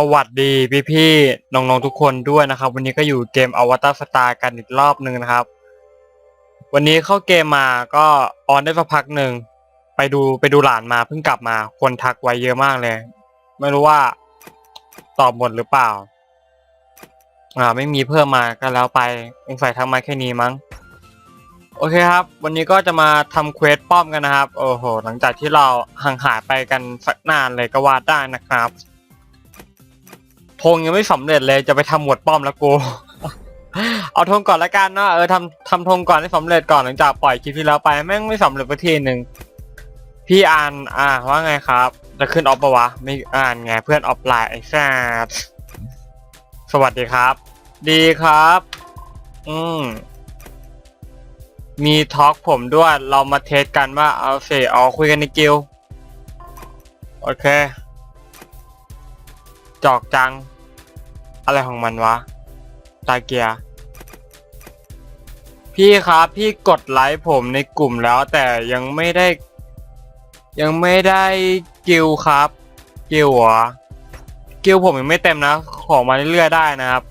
สวัสดีพี่ๆน้องๆทุกคนด้วยนะครับ วันนี้ก็อยู่เกมอวตารสตาร์กันอีกรอบหนึ่งนะครับ วันนี้เข้าเกมมาก็ออนได้สักพักหนึ่งไปดูไปดูหลานมาเพิ่งกลับมา คนทักไว้เยอะมากเลย ไม่รู้ว่าตอบหมดหรือเปล่า อ่า ไม่มีเพิ่มมาก็แล้วไปสงใสัยทักมาแค่นี้มั้ง โอเคครับ วันนี้ก็จะมาทำเควสป้อมกันนะครับ โอ้โห หลังจากที่เราห่างหายไปกันสักนานเลยก็ว่าได้นะครับ ธงยังไม่สำเร็จเลยจะไปทำหมวดป้อมแล้วกูเอาธงก่อนละกันเนาะเออทำทำธงก่อนให้สำเร็จก่อนหลังจากปล่อยคลิปที่แล้วไปแม่งไม่สำเร็จสักทีหนึ่งพี่อ่านอ่าว่าไงครับ จะขึ้นออฟปะวะไม่อ่านไงเพื่อนออฟไลน์ไอ้แซดสวัสดีครับ ดีครับ อืมมีทอล์กผมด้วย เรามาเทสกันว่าเอาเสเอาคุยกันในกิลโอเค จอกจัง อะไรของมันวะ ตาเกีย พี่ครับพี่กดไลค์ผมในกลุ่มแล้วแต่ยังไม่ได้ ยังไม่ได้กิลครับ กิลเหรอกิลผมยังไม่เต็มนะ ของมาเรื่อยๆได้นะครับ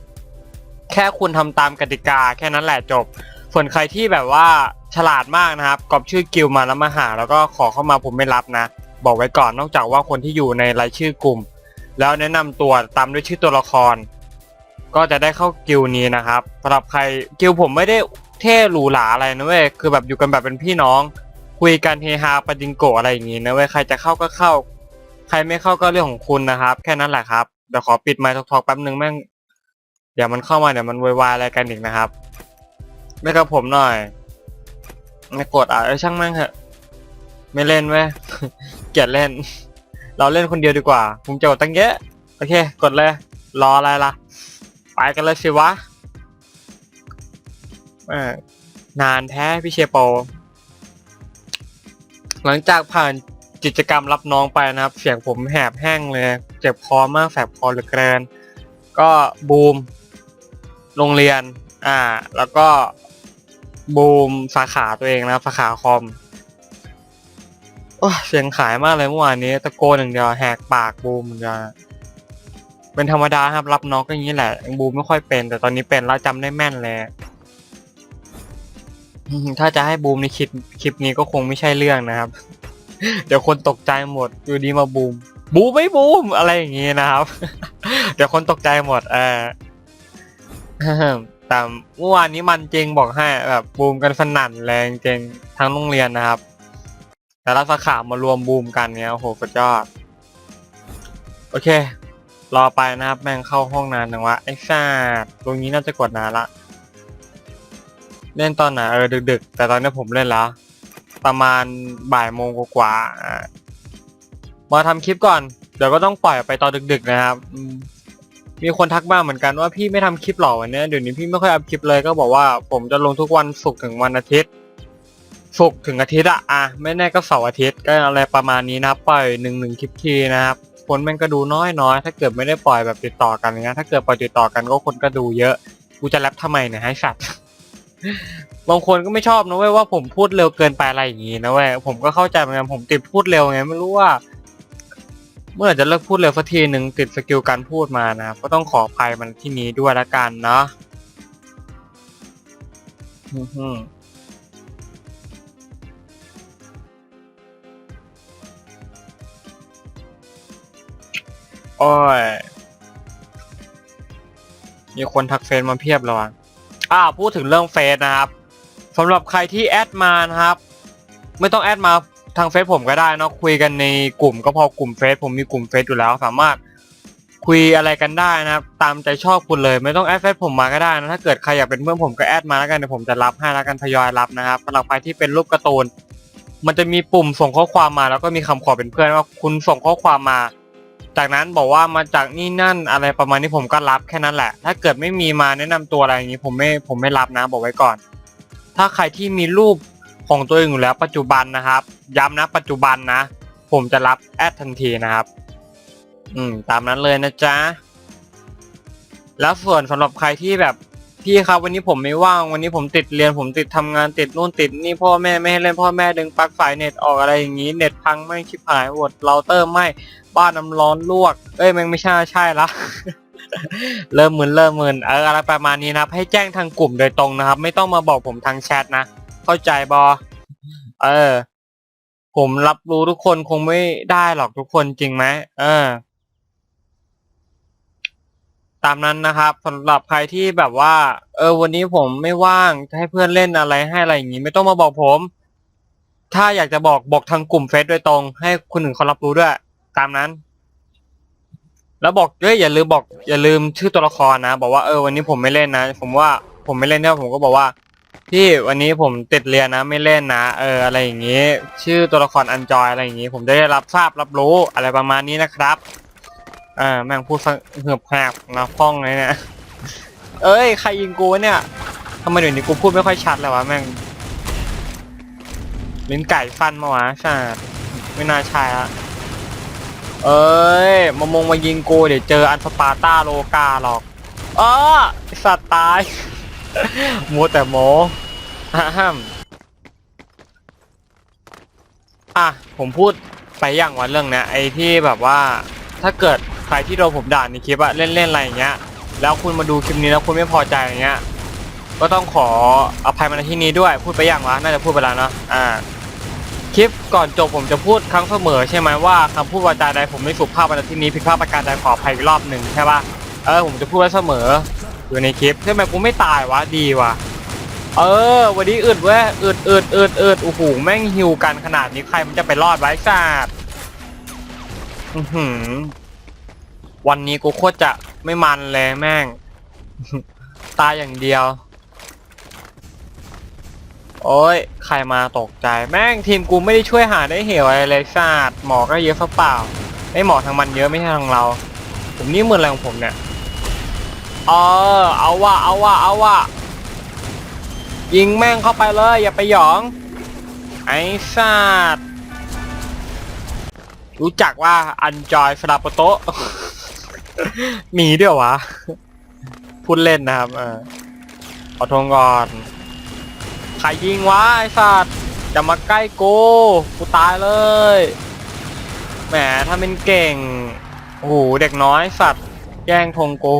แค่คุณทำตามกติกาแค่นั้นแหละจบ ส่วนใครที่แบบว่าฉลาดมากนะครับกรอบชื่อกิลมาแล้วมาหา แล้วก็ขอเข้ามาผมไม่รับนะ บอกไว้ก่อนนอกจากว่าคนที่อยู่ในรายชื่อกลุ่ม แล้วแนะนำตัวตามด้วยชื่อตัวละคร ก็จะได้เข้ากิลนี้นะครับสำหรับใครกิลผมไม่ได้เท่หรูหราอะไรนะเว้ยคือแบบอยู่กันแบบเป็นพี่น้อง คุยกันเฮฮาปาจิงโกะอะไรอย่างงี้นะเว้ยใครจะเข้าก็เข้า ใครไม่เข้าก็เรื่องของคุณนะครับ แค่นั้นแหละครับเดี๋ยวขอปิดไมค์ทอกๆแป๊บนึงแม่งเดี๋ยวมันเข้ามาเดี๋ยวมันวายๆอะไรกันอีกนะครับไม่กับผมหน่อยไม่กดอะเอ้ยช่างแม่งเถอะไม่เล่นเว้ยเกลียดเล่น เราเล่นคนเดียวดีกว่า ผมจะกดตั้งเยอะ โอเค กดเลย รออะไรล่ะ ไปกันเลยสิวะแม่งนานแท้พี่เชยโป หลังจากผ่านกิจกรรมรับน้องไปนะครับ เสียงผมแหบแห้งเลย เจ็บคอมากแสบคอเหลือเกิน ก็บูม โรงเรียน อ่า แล้วก็บูมสาขาตัวเองนะสาขาคอม อ้เสียงขายมากเลยเมื่อวานนี้ ตะโกนอย่างเดียวแหกปากบูมอย่างเดียวเป็นธรรมดาครับ รับน้องก็อย่างนี้แหละยังบูมไม่ค่อยเป็น แต่ตอนนี้เป็นแล้วจำได้แม่นเลยถ้าจะให้บูมในคลิปคลิปนี้ก็คงไม่ใช่เรื่องนะครับ เดี๋ยวคนตกใจหมดอยู่ดีมาบูม บูมไม่บูมอะไรอย่างงี้นะครับ เดี๋ยวคนตกใจหมดเออแต่เมื่อวานนี้มันจริงบอกให้แบบบูมกันสนั่นแรงจริงทั้งโรงเรียนนะครับ แต่ละสาขามารวมบูมกันเนี้ยโอ้โหสุดยอด โอเค รอไปนะครับ แม่งเข้าห้องนานจังวะไอ้ซ่าตรงนี้น่าจะกดนานละ เล่นตอนไหนเออดึก ๆ แต่ตอนนี้ผมเล่นแล้วประมาณบ่ายโมงกว่าๆมาทำคลิปก่อน เดี๋ยวก็ต้องปล่อยไปตอนดึก ๆ นะครับมีคนทักบ้าเหมือนกันว่าพี่ไม่ทำคลิปหรอวันนี้เดี๋ยวนี้พี่ไม่ค่อยอัพคลิปเลยก็บอกว่าผมจะลงทุกวันศุกร์ถึงวันอาทิตย์ ศุกร์ถึงอาทิตย์อะอะไม่แน่ก็เสาร์อาทิตย์ก็อะไรประมาณนี้นะครับปล่อยหนึ่งหนึ่งคลิปทีนะครับคนแม่งก็ดูน้อยน้อยถ้าเกิดไม่ได้ปล่อยแบบติดต่อกันอย่างเงี้ยถ้าเกิดปล่อยติดต่อกันก็คนก็ดูเยอะกูจะแรปทำไมเนี่ยให้สัตว์บางคนก็ไม่ชอบนะเว้ยว่าผมพูดเร็วเกินไปอะไรอย่างงี้นะเว้ยผมก็เข้าใจเหมือนกันผมติดพูดเร็วไงไม่รู้ว่า เมื่อจะเลิกพูดเร็วสักทีหนึ่งติดสกิลการพูดมานะครับก็ต้องขออภัยมันที่นี้ด้วยละกันเนาะ โอ้ย มีคนทักเฟซมาเพียบเลยว่ะอ่าพูดถึงเรื่องเฟซนะครับสำหรับใครที่แอดมานะครับ ไม่ต้องแอดมาทางเฟซผมก็ได้นะคุยกันในกลุ่มก็พอกลุ่มเฟซผมมีกลุ่มเฟซอยู่แล้ว สามารถคุยอะไรกันได้นะครับ ตามใจชอบคุณเลย ไม่ต้องแอดเฟซผมมาก็ได้นะถ้าเกิดใครอยากเป็นเพื่อนผมก็แอดมาแล้วกันเดี๋ยวผมจะรับให้แล้วกันทยอยรับนะครับสำหรับใครที่เป็นรูปการ์ตูนมันจะมีปุ่มส่งข้อความมา แล้วก็มีคำขอเป็นเพื่อนว่าคุณส่งข้อความมา จากนั้นบอกว่ามาจากนี่นั่นอะไรประมาณนี้ผมก็รับแค่นั้นแหละ ถ้าเกิดไม่มีมาแนะนำตัวอะไรอย่างนี้ผมไม่ผมไม่รับนะบอกไว้ก่อน ถ้าใครที่มีรูปของตัวเองอยู่แล้วปัจจุบันนะครับ ย้ำนะปัจจุบันนะ ผมจะรับแอดทันทีนะครับ อืม ตามนั้นเลยนะจ๊ะแล้วส่วนสำหรับใครที่แบบพี่ครับวันนี้ผมไม่ว่างวันนี้ผมติดเรียนผมติดทำงานติดนู่นติดนี่พ่อแม่ไม่ให้เล่นพ่อแม่ดึงปลั๊กสายเน็ตออกอะไรอย่างนี้เน็ตพังไม่ชิบหายหมดเราเตอร์ไม่ บ้านน้ำร้อนลวก เอ้ยม่งไม่ใช่ใช่ละ เริ่มมึนเริ่มมึนเอออะไรประมาณนี้นะครับ ให้แจ้งทางกลุ่มโดยตรงนะครับ ไม่ต้องมาบอกผมทางแชทนะ เข้าใจบอ เออ ผมรับรู้ทุกคนคงไม่ได้หรอกทุกคนจริงไหมเออ ตามนั้นนะครับสำหรับใครที่แบบว่า เออ วันนี้ผมไม่ว่างจะให้เพื่อนเล่นอะไรให้อะไรอย่างนี้ ไม่ต้องมาบอกผมถ้าอยากจะบอกบอกทางกลุ่มเฟซโดยตรง ให้คนอื่นเขารับรู้ด้วย ตามนั้น แล้วบอกเอ้ยอย่าลืมบอก อย่าลืมชื่อตัวละครนะ บอกว่าเออวันนี้ผมไม่เล่นนะ ผมว่าผมไม่เล่นเนี่ยผมก็บอกว่าพี่วันนี้ผมติดเรียนนะ ไม่เล่นนะ เอออะไรอย่างนี้ ชื่อตัวละครอันจอยอะไรอย่างนี้ ผมจะได้รับทราบรับรู้อะไรประมาณนี้นะครับอ่าแม่งพูดเหือบแหบนะพ้องเลยเนี่ยเอ้ยใครยิงกูเนี่ยทำไมเดี๋ยวนี้กูพูดไม่ค่อยชัดเลยวะแม่งลิ้นไก่ฟันมาวะใช่ไม่น่าใช่ละ เอ้ยมามงมายิงกูเดี๋ยวเจออันสปาร์ต้าโลกาหรอกอ้อไอ้สัตว์ตายมัวแต่โมห้ามอะผมพูดไปอย่างวันเรื่องเนี้ยไอ้ที่แบบว่าถ้าเกิดใครที่โดนผมด่าในคลิปอะเล่นๆอะไรอย่างเงี้ย แล้วคุณมาดูคลิปนี้แล้วคุณไม่พอใจอย่างเงี้ย ก็ต้องขออภัยมาในที่นี้ด้วยพูดไปอย่างวะน่าจะพูดไปแล้วเนาะอ่า คลิปก่อนจบผมจะพูดครั้งเสมอใช่ไหมว่าคำพูดวาจาใดผมไม่สุภาพในที่นี้ผิดพลาดประการใดขออภัยอีกรอบหนึ่งใช่ปะเออผมจะพูดไว้เสมออยู่ในคลิปใช่ไหมกูไม่ตายวะดีวะเออ วันนี้อึดเว้ยอึดอึดอึดอึดโอ้โหแม่งฮิวกันขนาดนี้ใครมันจะไปรอดไว้ศาสตร์อือหือวันนี้กูโคตรจะไม่มันเลยแม่ง ตายอย่างเดียว โอ้ย ใครมาตกใจ แม่งทีมกูไม่ได้ช่วยหาได้เหวอะไรเลยศาสตร์หมอก็เยอะซะเปล่าไอหมอทางมันเยอะไม่ใช่ทางเรา ผมนี่มืออะไรของผมเนี่ยเออเอาว่ะเอาว่ะเอาว่ะยิงแม่งเข้าไปเลย อย่าไปหยอง ไอ้ศาสตร์รู้จักว่าอันจอยฟลาปโตมีด้วยวะพูดเล่นนะครับเออขอโทษก่อน ใครยิงวะไอ้สัตว์จะมาใกล้กูกูตายเลยแหมถ้าเป็นเก่งโอ้โหเด็กน้อยสัตว์ แย่งธงกู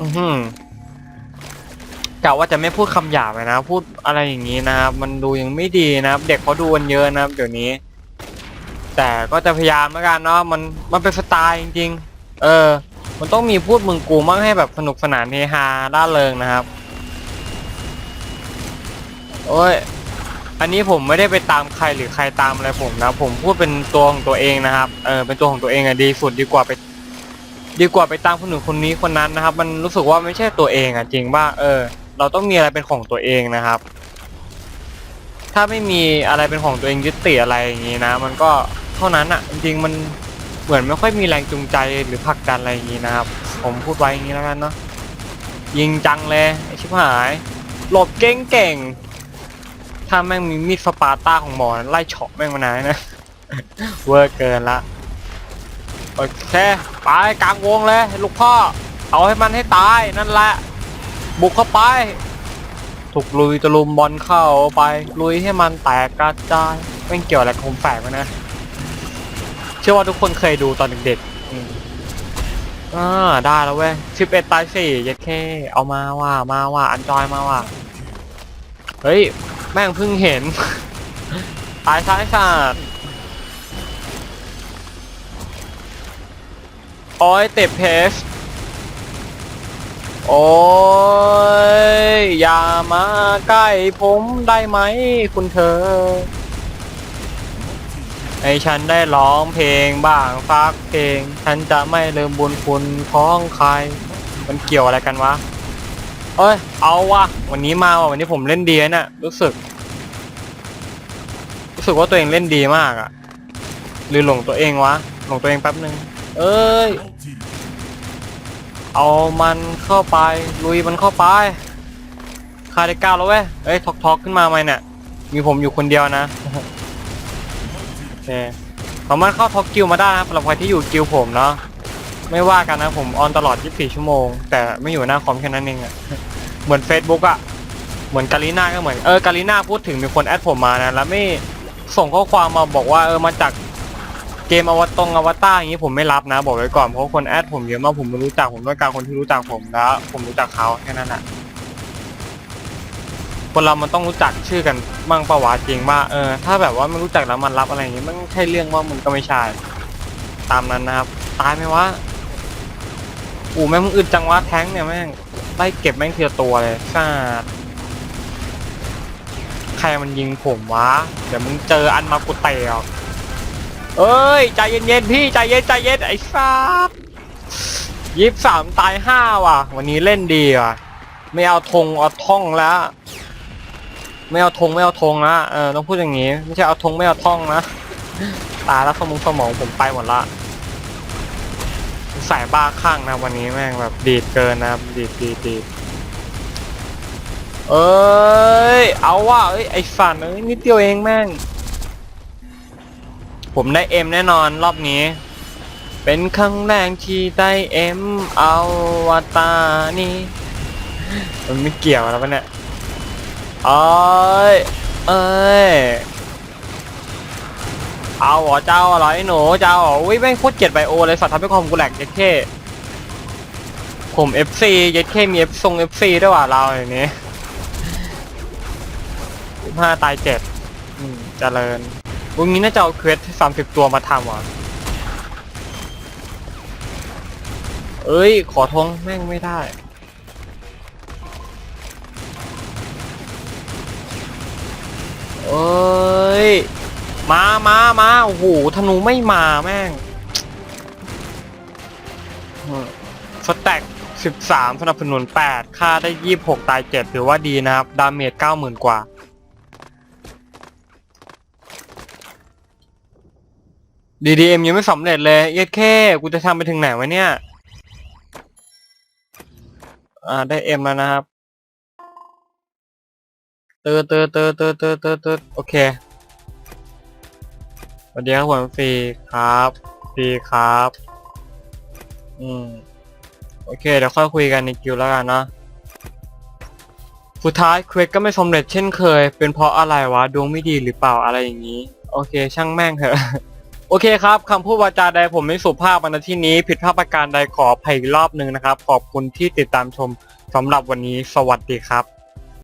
อือหือกะว่าจะไม่พูดคำหยาบเลยนะ พูดอะไรอย่างนี้นะครับ มันดูยังไม่ดีนะครับ เด็กเขาดูกันเยอะนะครับ เดี๋ยวนี้ แต่ก็จะพยายามแล้วกันเนาะมันมันเป็นสไตล์จริง ๆ เออ มันต้องมีพูดมึงกูมั่งให้แบบสนุกสนานเฮฮาร่าเริงนะครับ โอ้ย อันนี้ผมไม่ได้ไปตามใครหรือใครตามอะไรผมนะ ผมพูดเป็นตัวของตัวเองนะครับ เออ เป็นตัวของตัวเองอะดีสุดดีกว่าไป ดีกว่าไปตามคนหนึ่งคนนี้คนนั้นนะครับ มันรู้สึกว่าไม่ใช่ตัวเองอะจริงว่า เออ เราต้องมีอะไรเป็นของตัวเองนะครับ ถ้าไม่มีอะไรเป็นของตัวเองยึดติดอะไรอย่างนี้นะ มันก็เท่านั้นอะจริงๆมันเหมือนไม่ค่อยมีแรงจูงใจหรือผลักดันอะไรอย่างนี้นะครับ ผมพูดไว้อย่างนี้แล้วกันเนาะยิงจังเลยไอชิบหาย หลบเก่งเก่ง ถ้าแม่งมีมีดสปาร์ต้าของหมอนไล่เฉาะแม่งมานานนะ เวอร์เกินละโอเคไปกลางวงเลยลูกพ่อ เอาให้มันให้ตายนั่นแหละ บุกเข้าไป ถูกลุยตะลุมบอลเข้าไป ลุยให้มันแตกกระจายไม่งเกี่ยวอะไรกับผมแฝงนะ เชื่อว่าทุกคนเคยดูตอนเด็กๆอ่าได้แล้วเว้ยสิบเอ็ดตายสี่ยัดแค่เอามาว่ามาว่าอันจอยมาว่า เฮ้ย แม่งเพิ่งเห็น ตายซ้ายสัตว์โอ้ยเตะเพสโอ้ย อย่ามาใกล้ผมได้ไหมคุณเธอ ให้ฉันได้ร้องเพลงบ้างฟักเพลง ฉันจะไม่ลืมบุญคุณของใคร มันเกี่ยวอะไรกันวะ เอ้ย เอาวะวันนี้มาว่ะวันนี้ผมเล่นดีนะเนี่ยรู้สึก รู้สึกว่าตัวเองเล่นดีมากอะหรือหลงตัวเองวะ หลงตัวเองแป๊บนึง เอ้ย เอามันเข้าไป ลุยมันเข้าไปคาได้ก้าแล้วเว้ย เอ้ยทอกทอกขึ้นมาไหมเนี่ย มีผมอยู่คนเดียวนะโอเคสามารถเข้าท็อกกิลมาได้นะครับสำหรับใครที่อยู่กิลผมเนาะ ไม่ว่ากันนะผมออนตลอด 24 ชั่วโมง แต่ไม่อยู่หน้าคอมแค่นั้นเองอะเหมือน Facebook อะเหมือนกาลิน่าก็เหมือนเออกาลิน่าพูดถึงมีคนแอดผมมานะแล้วไม่ส่งข้อความมาบอกว่าเออมาจากเกมอวตงอวตารอย่างนี้ผมไม่รับนะ บอกไว้ก่อนเพราะคนแอดผมเยอะมากผมไม่รู้จักผมต้องการคนที่รู้จักผมแล้ว ผมรู้จักเขาแค่นั้นแหละคนเรามันต้องรู้จักชื่อกันบ้างประวัติจริงว่าเออถ้าแบบว่าไม่รู้จักแล้วมันรับอะไรอย่างนี้มันใช่เรื่องว่ามึงก็ไม่ใช่ตามนั้นนะครับ ตายไหมวะ อูแม่งมึงอึดจังวะแท้งเนี่ยแม่งไล่เก็บแม่งเทียตัวเลยซาดใครมันยิงผมวะ เดี๋ยวมึงเจออันมากูเตะออกเอ้ยใจเย็นๆพี่ใจเย็นใจเย็นไอ้ซาดยี่สามตายห้าว่ะ วันนี้เล่นดีว่ะ ไม่เอาธงเอาท่องแล้ว ไม่เอาธงไม่เอาธงนะเออต้องพูดอย่างงี้ ไม่ใช่เอาธงไม่เอาท่องนะตายแล้วสมองสมองผมไปหมดละ สายบ้าข้างนะวันนี้แม่งแบบดีดเกินนะดีดดีดดีดเอ้ย เอาว่ะเอ้ยไอ้ฝันเอ้ยนิดเดียวเองแม่ง ผมได้เอ็มแน่นอนรอบนี้ เป็นครั้งแรกที่ได้เอ็มเอาวตานี่มันไม่เกี่ยวแล้วปะเนี่ยเอ้ยเอ้ย เอาเหรอเจ้าเหรอไอ้หนูเจ้าเหรออุ้ยแม่งโคตรเกลียดไบโอเลยสัตว์ทำให้คอมกูแหลกเย็ดเคผม FC เย็ดเคมี F ทรง FC ด้วยว่ะเราอย่างนี้ห้าตายเจ็ดเจริญวันนี้น่าจะเอาเควสสามสิบตัวมาทำว่ะเอ้ย ขอทงแม่งไม่ได้ เอ้ย มามามาโอ้โหธนูไม่มาแม่งสแต็ก13 สนับสนุน 8 ค่าได้ 26 ตาย 7 ถือว่าดีนะครับ ดาเมจ 90,000 กว่า DDM ยังไม่สำเร็จเลย เย็ดแค่กูจะทำไปถึงไหนวะเนี่ย อ่า ได้ M แล้วนะครับ เตอเตอเตอเตอเตอเตอเตอโอเค วัสดีครับผมฟรีครับฟรีครับ อืม โอเค เดี๋ยวค่อยคุยกันในกิวแล้วกันเนาะสุดท้ายเควสก็ไม่สำเร็จเช่นเคย เป็นเพราะอะไรวะ ดวงไม่ดีหรือเปล่าอะไรอย่างนี้ โอเค ช่างแม่งเถอะ โอเคครับคำพูดวาจาใดผมไม่สุภาพในที่นี้ ผิดพลาดประการใดขออภัยอีกรอบหนึ่งนะครับ ขอบคุณที่ติดตามชมสำหรับวันนี้ สวัสดีครับ